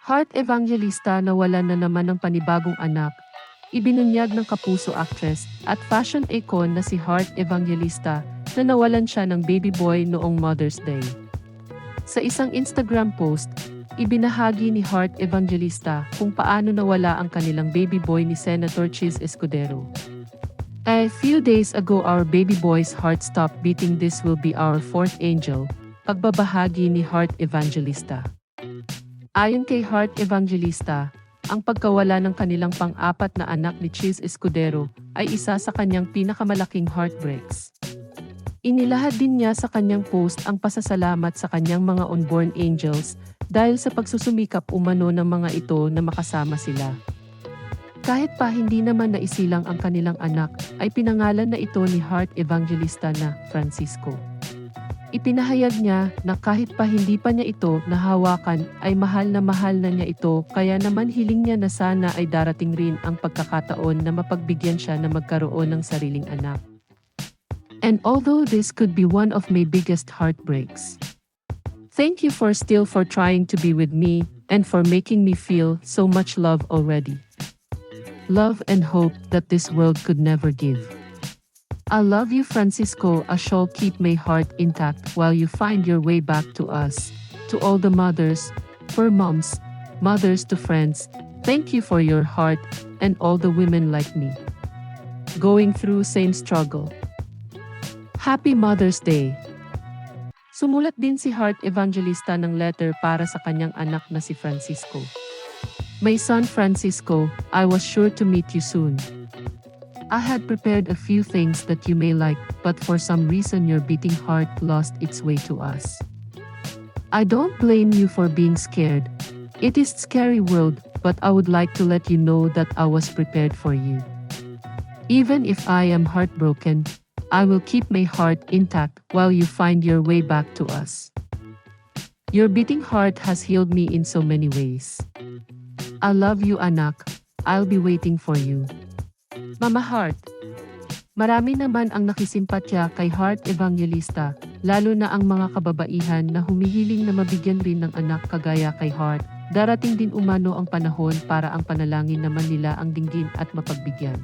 Heart Evangelista na wala na naman ng panibagong anak. Ibinunyag ng kapuso actress at fashion icon na si Heart Evangelista na nawalan siya ng baby boy noong Mother's Day. Sa isang Instagram post, ibinahagi ni Heart Evangelista kung paano nawala ang kanilang baby boy ni Senator Cheese Escudero. A few days ago our baby boy's heart stopped beating this will be our fourth angel, pagbabahagi ni Heart Evangelista. Ayon kay Heart Evangelista, ang pagkawala ng kanilang pang-apat na anak ni Cheese Escudero ay isa sa kanyang pinakamalaking heartbreaks. Inilahad din niya sa kanyang post ang pasasalamat sa kanyang mga unborn angels dahil sa pagsusumikap umano ng mga ito na makasama sila. Kahit pa hindi naman naisilang ang kanilang anak, ay pinangalan na ito ni Heart Evangelista na Francisco. Ipinahayag niya na kahit pa hindi pa niya ito nahawakan ay mahal na mahal na niya ito kaya naman hiling niya na sana ay darating rin ang pagkakataon na mapagbigyan siya na magkaroon ng sariling anak. And although this could be one of my biggest heartbreaks, thank you for still for trying to be with me and for making me feel so much love already. Love and hope that this world could never give. I love you, Francisco. I shall keep my heart intact while you find your way back to us. To all the mothers, for moms, mothers to friends, thank you for your heart and all the women like me. Going through same struggle. Happy Mother's Day! Sumulat din si Heart Evangelista ng letter para sa kanyang anak na si Francisco. My son Francisco, I was sure to meet you soon. I had prepared a few things that you may like, but for some reason your beating heart lost its way to us. I don't blame you for being scared. It is scary world, but I would like to let you know that I was prepared for you. Even if I am heartbroken, I will keep my heart intact while you find your way back to us. Your beating heart has healed me in so many ways. I love you anak. I'll be waiting for you. Mama Heart. Marami naman ang nakisimpatya kay Heart Evangelista, lalo na ang mga kababaihan na humihiling na mabigyan rin ng anak kagaya kay Heart. Darating din umano ang panahon para ang panalangin naman nila ang dinggin at mapagbigyan.